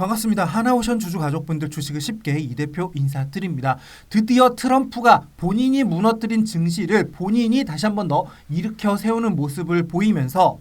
반갑습니다. 하나오션 주주 가족분들 주식을 쉽게 이 대표 인사드립니다. 드디어 트럼프가 본인이 무너뜨린 증시를 본인이 다시 한번 더 일으켜 세우는 모습을 보이면서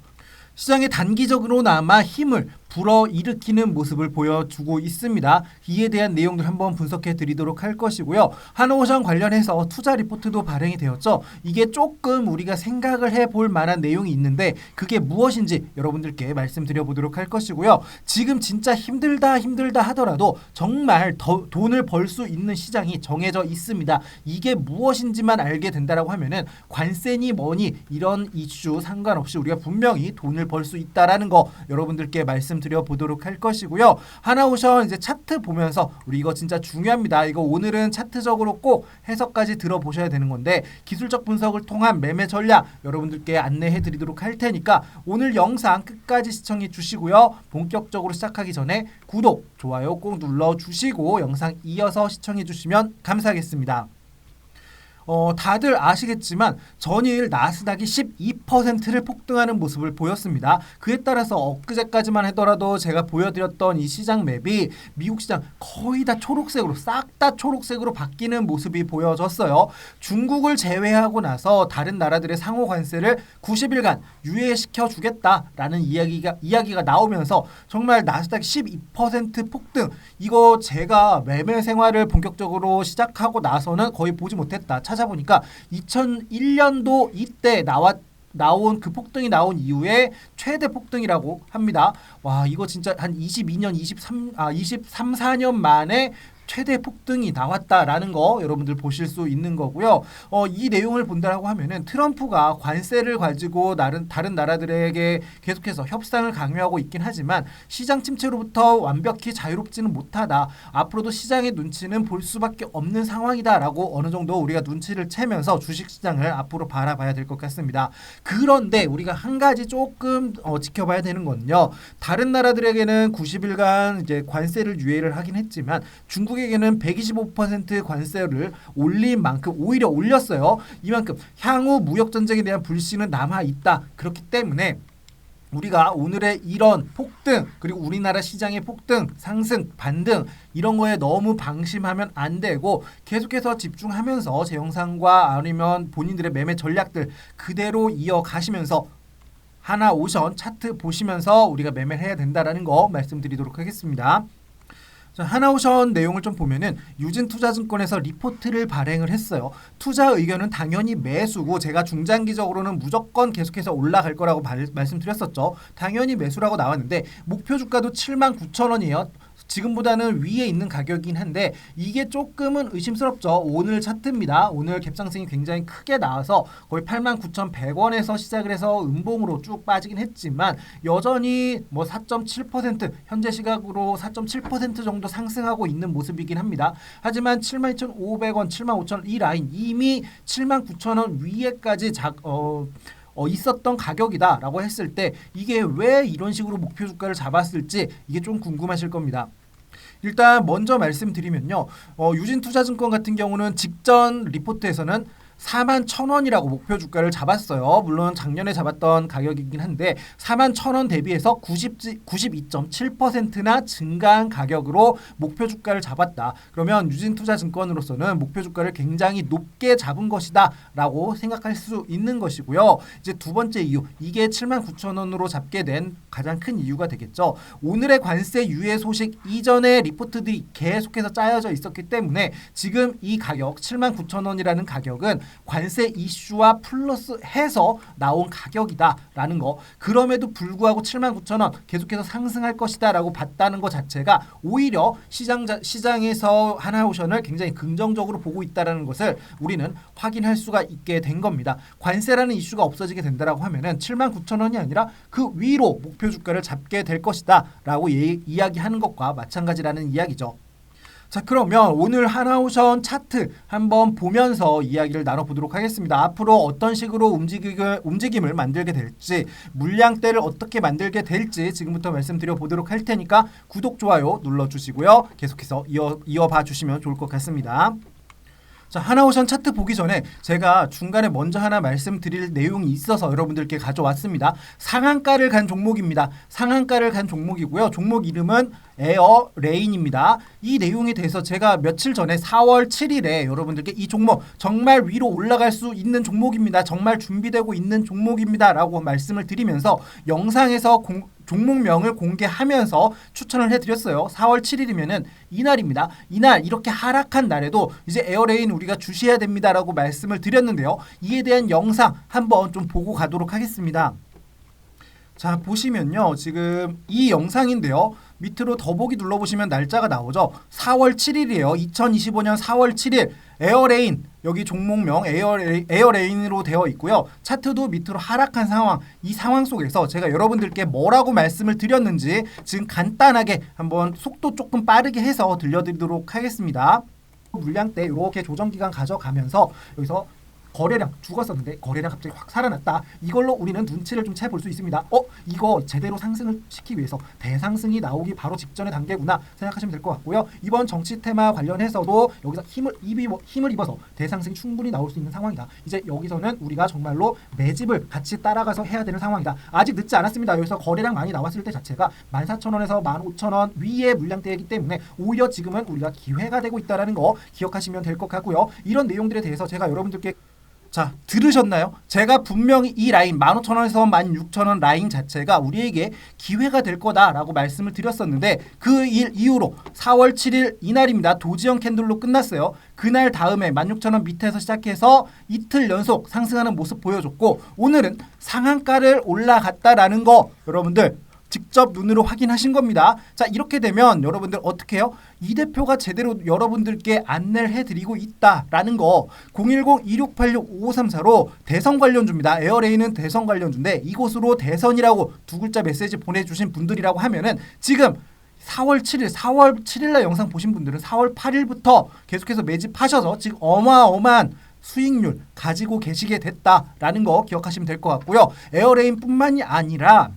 시장에 단기적으로나마 힘을 불어 일으키는 모습을 보여주고 있습니다. 이에 대한 내용들 한번 분석해 드리도록 할 것이고요. 한오션 관련해서 투자 리포트도 발행이 되었죠. 이게 조금 우리가 생각을 해볼 만한 내용이 있는데 그게 무엇인지 여러분들께 말씀드려 보도록 할 것이고요. 지금 진짜 힘들다 힘들다 하더라도 정말 더 돈을 벌 수 있는 시장이 정해져 있습니다. 이게 무엇인지만 알게 된다라고 하면은 관세니 뭐니 이런 이슈 상관없이 우리가 분명히 돈을 벌 수 있다라는 거 여러분들께 말씀 말씀드려 보도록 할 것이고요. 하나오션 이제 차트 보면서 우리 이거 진짜 중요합니다. 이거 오늘은 차트적으로 꼭 해석까지 들어보셔야 되는 건데 기술적 분석을 통한 매매 전략 여러분들께 안내해 드리도록 할 테니까 오늘 영상 끝까지 시청해 주시고요. 본격적으로 시작하기 전에 구독, 좋아요 꼭 눌러 주시고 영상 이어서 시청해 주시면 감사하겠습니다. 어, 다들 아시겠지만 전일 나스닥이 12%를 폭등하는 모습을 보였습니다. 그에 따라서 엊그제까지만 하더라도 제가 보여드렸던 이 시장 맵이 미국 시장 거의 다 초록색으로 싹 다 초록색으로 바뀌는 모습이 보여졌어요. 중국을 제외하고 나서 다른 나라들의 상호 관세를 90일간 유예시켜 주겠다라는 이야기가 이야기가 나오면서 정말 나스닥 12% 폭등 이거 제가 매매 생활을 본격적으로 시작하고 나서는 거의 보지 못했다. 찾아 보니까 2001년도 이때 나왔 나온 그 폭등이 나온 이후에 최대 폭등이라고 합니다. 와 이거 진짜 한 22년 23 아 23, 4년 만에 최대 폭등이 나왔다라는 거 여러분들 보실 수 있는 거고요. 어, 이 내용을 본다라고 하면은 트럼프가 관세를 가지고 다른 다른 나라들에게 계속해서 협상을 강요하고 있긴 하지만 시장 침체로부터 완벽히 자유롭지는 못하다. 앞으로도 시장의 눈치는 볼 수밖에 없는 상황이다라고 어느 정도 우리가 눈치를 채면서 주식 시장을 앞으로 바라봐야 될 것 같습니다. 그런데 우리가 한 가지 조금 어, 지켜봐야 되는 건요. 다른 나라들에게는 90일간 이제 관세를 유예를 하긴 했지만 중국 한국에게는 125% 관세를 올린 만큼 오히려 올렸어요. 이만큼 향후 무역 전쟁에 대한 불신은 남아 있다. 그렇기 때문에 우리가 오늘의 이런 폭등 그리고 우리나라 시장의 폭등 상승 반등 이런 거에 너무 방심하면 안 되고 계속해서 집중하면서 제 영상과 아니면 본인들의 매매 전략들 그대로 이어가시면서 하나 오션 차트 보시면서 우리가 매매를 해야 된다라는 거 말씀드리도록 하겠습니다. 자, 하나오션 내용을 좀 보면은 유진투자증권에서 리포트를 발행을 했어요. 투자 의견은 당연히 매수고 제가 중장기적으로는 무조건 계속해서 올라갈 거라고 말, 말씀드렸었죠. 당연히 매수라고 나왔는데 목표 주가도 7만 9천 원이에요. 지금보다는 위에 있는 가격이긴 한데 이게 조금은 의심스럽죠. 오늘 차트입니다. 오늘 갭상승이 굉장히 크게 나와서 거의 89,100원에서 시작을 해서 음봉으로 쭉 빠지긴 했지만 여전히 뭐 4.7% 현재 시각으로 4.7% 정도 상승하고 있는 모습이긴 합니다. 하지만 72,500원, 75,000원 이 라인 이미 79,000원 위에까지 작 어, 어, 있었던 가격이다라고 했을 때 이게 왜 이런 식으로 목표 주가를 잡았을지 이게 좀 궁금하실 겁니다. 일단 먼저 말씀드리면요. 어, 유진투자증권 같은 경우는 직전 리포트에서는 4만 1,000원이라고 목표 주가를 잡았어요. 물론 작년에 잡았던 가격이긴 한데 4만 1,000원 대비해서 90, 92.7%나 증가한 가격으로 목표 주가를 잡았다. 그러면 유진투자증권으로서는 목표 주가를 굉장히 높게 잡은 것이다라고 생각할 수 있는 것이고요. 이제 두 번째 이유 이게 7만 9천 원으로 잡게 된 가장 큰 이유가 되겠죠. 오늘의 관세 유예 소식 이전에 리포트들이 계속해서 짜여져 있었기 때문에 지금 이 가격 7만 9천 원이라는 가격은 관세 이슈와 플러스 해서 나온 가격이다라는 거. 그럼에도 불구하고 7만 9천 원 계속해서 상승할 것이다라고 봤다는 것 자체가 오히려 시장 시장에서 하나오션을 굉장히 긍정적으로 보고 있다라는 것을 우리는 확인할 수가 있게 된 겁니다. 관세라는 이슈가 없어지게 된다라고 하면은 7만 9천 원이 아니라 그 위로 목표 주가를 잡게 될 것이다라고 예, 이야기하는 것과 마찬가지라는 이야기죠. 자 그러면 오늘 하나오션 차트 한번 보면서 이야기를 나눠보도록 하겠습니다. 앞으로 어떤 식으로 움직임을, 움직임 을 만들게 될지 물량대를 어떻게 만들게 될지 지금부터 말씀드려 보도록 할 테니까 구독, 좋아요 눌러주시고요. 계속해서 이어, 이어봐 주시면 좋을 것 같습니다. 자, 하나오션 차트 보기 전에 제가 중간에 먼저 하나 말씀드릴 내용이 있어서 여러분들께 가져왔습니다. 상한가를 간 종목입니다. 상한가를 간 종목이고요. 종목 이름은 에어 레인입니다. 이 내용에 대해서 제가 며칠 전에 4월 7일에 여러분들께 이 종목 정말 위로 올라갈 수 있는 종목입니다. 정말 준비되고 있는 종목입니다 라고 말씀을 드리면서 영상에서 공, 종목명을 공개하면서 추천을 해드렸어요. 4월 7일이면은 이날입니다. 이날 이렇게 하락한 날에도 이제 에어레인 우리가 주시해야 됩니다라고 말씀을 드렸는데요. 이에 대한 영상 한번 좀 보고 가도록 하겠습니다. 자 보시면요 지금 이 영상인데요 밑으로 더보기 눌러보시면 날짜가 나오죠 4월 7일이에요 2025년 4월 7일 에어레인 여기 종목명 에어레, 에어레인으로 되어 있고요. 차트도 밑으로 하락한 상황 이 상황 속에서 제가 여러분들께 뭐라고 말씀을 드렸는지 지금 간단하게 한번 속도 조금 빠르게 해서 들려드리도록 하겠습니다. 물량 때 이렇게 조정 기간 가져가면서 여기서 거래량 죽었었는데 거래량 갑자기 확 살아났다. 이걸로 우리는 눈치를 좀 채 볼 수 있습니다. 어 이거 제대로 상승을 시키기 위해서 대상승이 나오기 바로 직전의 단계구나 생각하시면 될 것 같고요. 이번 정치 테마 관련해서도 여기서 힘을 입이 힘을 입어서 대상승이 충분히 나올 수 있는 상황이다. 이제 여기서는 우리가 정말로 매집을 같이 따라가서 해야 되는 상황이다. 아직 늦지 않았습니다. 여기서 거래량 많이 나왔을 때 자체가 14,000원에서 15,000원 위의 물량대이기 때문에 오히려 지금은 우리가 기회가 되고 있다라는 거 기억하시면 될 것 같고요. 이런 내용들에 대해서 제가 여러분들께 자 들으셨나요? 제가 분명히 이 라인 15,000원에서 16,000원 라인 자체가 우리에게 기회가 될 거다라고 말씀을 드렸었는데 그 일 이후로 4월 7일 이날입니다. 도지형 캔들로 끝났어요. 그날 다음에 16,000원 밑에서 시작해서 이틀 연속 상승하는 모습 보여줬고 오늘은 상한가를 올라갔다라는 거 여러분들 직접 눈으로 확인하신 겁니다. 자 이렇게 되면 여러분들 어떻게 해요? 이 대표가 제대로 여러분들께 안내를 해드리고 있다라는 거 010-2686-5534로 대선 관련주입니다. 에어레인은 대선 관련주인데 이곳으로 대선이라고 두 글자 메시지 보내주신 분들이라고 하면은 지금 4월 7일, 4월 7일 날 영상 보신 분들은 4월 8일부터 계속해서 매집하셔서 지금 어마어마한 수익률 가지고 계시게 됐다라는 거 기억하시면 될 것 같고요. 에어레인뿐만이 아니라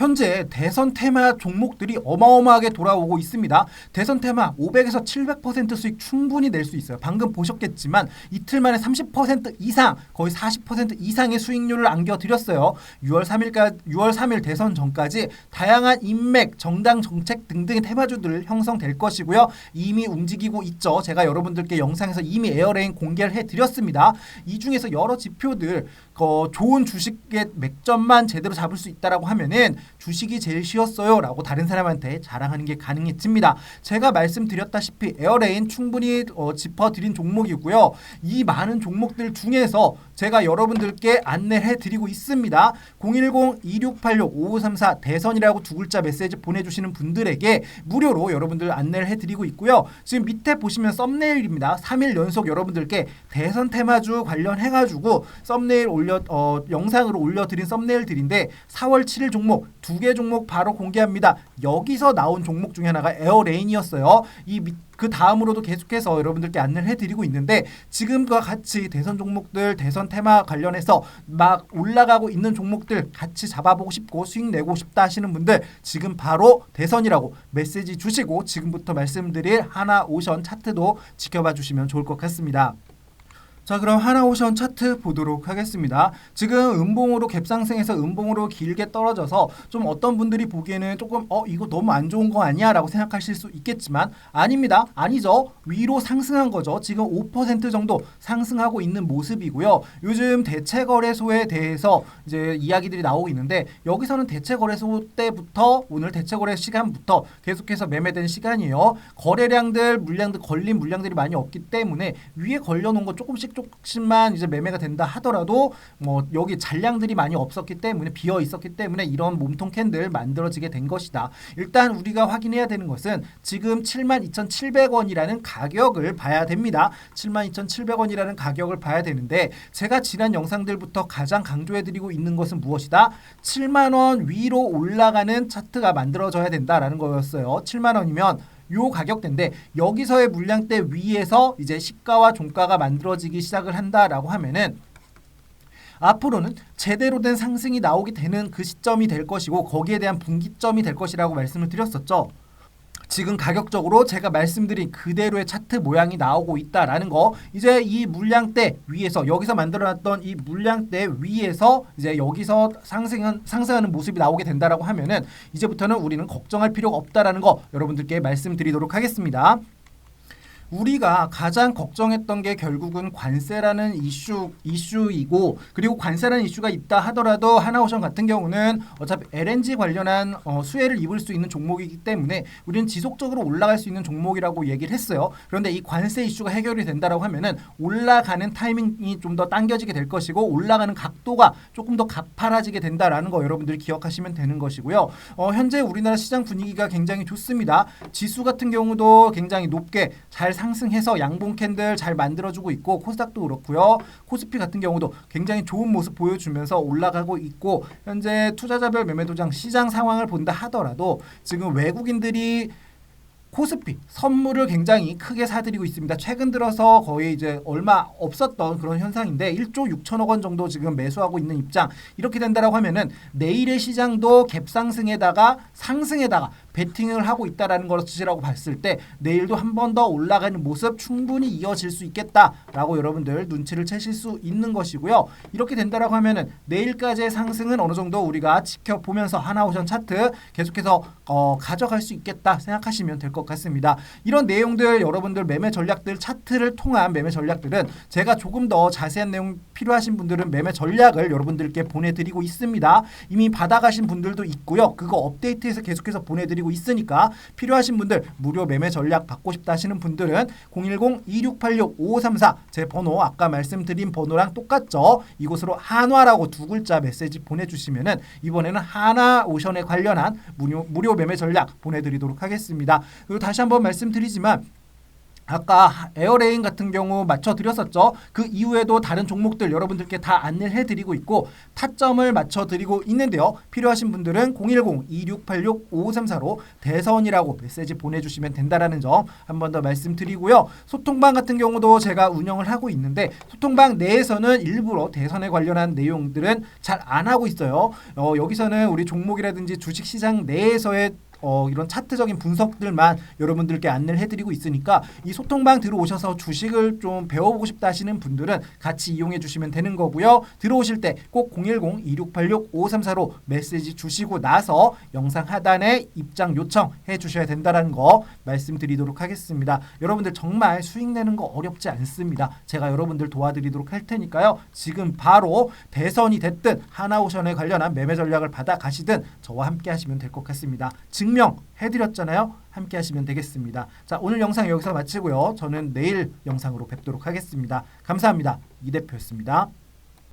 현재 대선 테마 종목들이 어마어마하게 돌아오고 있습니다. 대선 테마 500에서 700% 수익 충분히 낼 수 있어요. 방금 보셨겠지만 이틀 만에 30% 이상, 거의 40% 이상의 수익률을 안겨드렸어요. 6월 3일까지 6월 3일 대선 전까지 다양한 인맥, 정당 정책 등등의 테마주들 형성될 것이고요. 이미 움직이고 있죠. 제가 여러분들께 영상에서 이미 에어레인 공개를 해드렸습니다. 이 중에서 여러 지표들 어, 좋은 주식의 맥점만 제대로 잡을 수 있다라고 하면은 주식이 제일 쉬웠어요 라고 다른 사람한테 자랑하는 게 가능해집니다. 제가 말씀드렸다시피 에어레인 충분히 어, 짚어드린 종목이고요. 이 많은 종목들 중에서 제가 여러분들께 안내해 드리고 있습니다. 010-2686-5534 대선이라고 두 글자 메시지 보내주시는 분들에게 무료로 여러분들 안내를 해 드리고 있고요. 지금 밑에 보시면 썸네일입니다. 3일 연속 여러분들께 대선 테마주 관련해가지고 썸네일 올려 어, 영상으로 올려드린 썸네일들인데 4월 7일 종목 두 개 종목 바로 공개합니다. 여기서 나온 종목 중에 하나가 에어레인이었어요. 이 밑, 그 다음으로도 계속해서 여러분들께 안내를 해드리고 있는데 지금과 같이 대선 종목들 대선 테마 관련해서 막 올라가고 있는 종목들 같이 잡아보고 싶고 수익 내고 싶다 하시는 분들 지금 바로 대선이라고 메시지 주시고 지금부터 말씀드릴 하나 오션 차트도 지켜봐 주시면 좋을 것 같습니다. 자 그럼 하나오션 차트 보도록 하겠습니다. 지금 음봉으로 갭상승해서 음봉으로 길게 떨어져서 좀 어떤 분들이 보기에는 조금 어 이거 너무 안 좋은 거 아니야 라고 생각하실 수 있겠지만 아닙니다. 아니죠. 위로 상승한 거죠. 지금 5% 정도 상승하고 있는 모습이고요. 요즘 대체거래소에 대해서 이제 이야기들이 나오고 있는데 여기서는 대체거래소 때부터 오늘 대체거래 시간부터 계속해서 매매되는 시간이에요. 거래량들 물량들 걸린 물량들이 많이 없기 때문에 위에 걸려놓은 거 조금씩 조금씩 만 이제 매매가 된다 하더라도 뭐 여기 잔량들이 많이 없었기 때문에 비어 있었기 때문에 이런 몸통 캔들 만들어지게 된 것이다. 일단 우리가 확인해야 되는 것은 지금 72,700원이라는 가격을 봐야 됩니다. 72,700원이라는 가격을 봐야 되는데 제가 지난 영상들부터 가장 강조해 드리고 있는 것은 무엇이다? 7만 원 위로 올라가는 차트가 만들어져야 된다라는 거였어요. 7만 원이면 요 가격대인데 여기서의 물량대 위에서 이제 시가와 종가가 만들어지기 시작을 한다라고 하면은 앞으로는 제대로 된 상승이 나오게 되는 그 시점이 될 것이고 거기에 대한 분기점이 될 것이라고 말씀을 드렸었죠. 지금 가격적으로 제가 말씀드린 그대로의 차트 모양이 나오고 있다라는 거 이제 이 물량대 위에서 여기서 만들어놨던 이 물량대 위에서 이제 여기서 상승한 상승하는 모습이 나오게 된다라고 하면은 이제부터는 우리는 걱정할 필요가 없다라는 거 여러분들께 말씀드리도록 하겠습니다. 우리가 가장 걱정했던 게 결국은 관세라는 이슈 이슈이고 그리고 관세라는 이슈가 있다 하더라도 하나오션 같은 경우는 어차피 LNG 관련한 어, 수혜를 입을 수 있는 종목이기 때문에 우리는 지속적으로 올라갈 수 있는 종목이라고 얘기를 했어요. 그런데 이 관세 이슈가 해결이 된다라고 하면은 올라가는 타이밍이 좀 더 당겨지게 될 것이고 올라가는 각도가 조금 더 가파라지게 된다라는 거 여러분들이 기억하시면 되는 것이고요. 어, 현재 우리나라 시장 분위기가 굉장히 좋습니다. 지수 같은 경우도 굉장히 높게 잘 상승해서 양봉 캔들 잘 만들어주고 있고 코스닥도 그렇고요. 코스피 같은 경우도 굉장히 좋은 모습 보여주면서 올라가고 있고 현재 투자자별 매매 도장 시장 상황을 본다 하더라도 지금 외국인들이 코스피 선물을 굉장히 크게 사들이고 있습니다. 최근 들어서 거의 이제 얼마 없었던 그런 현상인데 1조 6천억 원 정도 지금 매수하고 있는 입장. 이렇게 된다라고 하면은 내일의 시장도 갭 상승에다가 상승에다가 베팅을 하고 있다라는 것이라고 봤을 때 내일도 한 번 더 올라가는 모습 충분히 이어질 수 있겠다라고 여러분들 눈치를 채실 수 있는 것이고요. 이렇게 된다라고 하면은 내일까지의 상승은 어느 정도 우리가 지켜보면서 하나오션 차트 계속해서 어, 가져갈 수 있겠다 생각하시면 될 것 같습니다. 이런 내용들 여러분들 매매 전략들 차트를 통한 매매 전략들은 제가 조금 더 자세한 내용 필요하신 분들은 매매 전략을 여러분들께 보내드리고 있습니다. 이미 받아가신 분들도 있고요. 그거 업데이트해서 계속해서 보내드리고 있으니까 필요하신 분들 무료 매매 전략 받고 싶다 하시는 분들은 010-2686-5534 제 번호 아까 말씀드린 번호랑 똑같죠. 이곳으로 한화라고 두 글자 메시지 보내주시면은 이번에는 한화 오션에 관련한 무료, 무료 매매 전략 보내드리도록 하겠습니다. 그리고 다시 한번 말씀드리지만 아까 에어레인 같은 경우 맞춰드렸었죠. 그 이후에도 다른 종목들 여러분들께 다 안내를 해드리고 있고 타점을 맞춰드리고 있는데요. 필요하신 분들은 010-2686-5534로 대선이라고 메시지 보내주시면 된다라는 점 한 번 더 말씀드리고요. 소통방 같은 경우도 제가 운영을 하고 있는데 소통방 내에서는 일부러 대선에 관련한 내용들은 잘 안 하고 있어요. 어, 여기서는 우리 종목이라든지 주식시장 내에서의 어, 이런 차트적인 분석들만 여러분들께 안내를 해드리고 있으니까 이 소통방 들어오셔서 주식을 좀 배워보고 싶다 하시는 분들은 같이 이용해 주시면 되는 거고요. 들어오실 때 꼭 010-2686-5534로 메시지 주시고 나서 영상 하단에 입장 요청해 주셔야 된다는 거 말씀드리도록 하겠습니다. 여러분들 정말 수익 내는 거 어렵지 않습니다. 제가 여러분들 도와드리도록 할 테니까요. 지금 바로 대선이 됐든 하나오션에 관련한 매매 전략을 받아 가시든 저와 함께 하시면 될 것 같습니다. 증명해드렸잖아요. 함께 하시면 되겠습니다. 자, 오늘 영상 여기서 마치고요. 저는 내일 영상으로 뵙도록 하겠습니다. 감사합니다. 이 대표였습니다.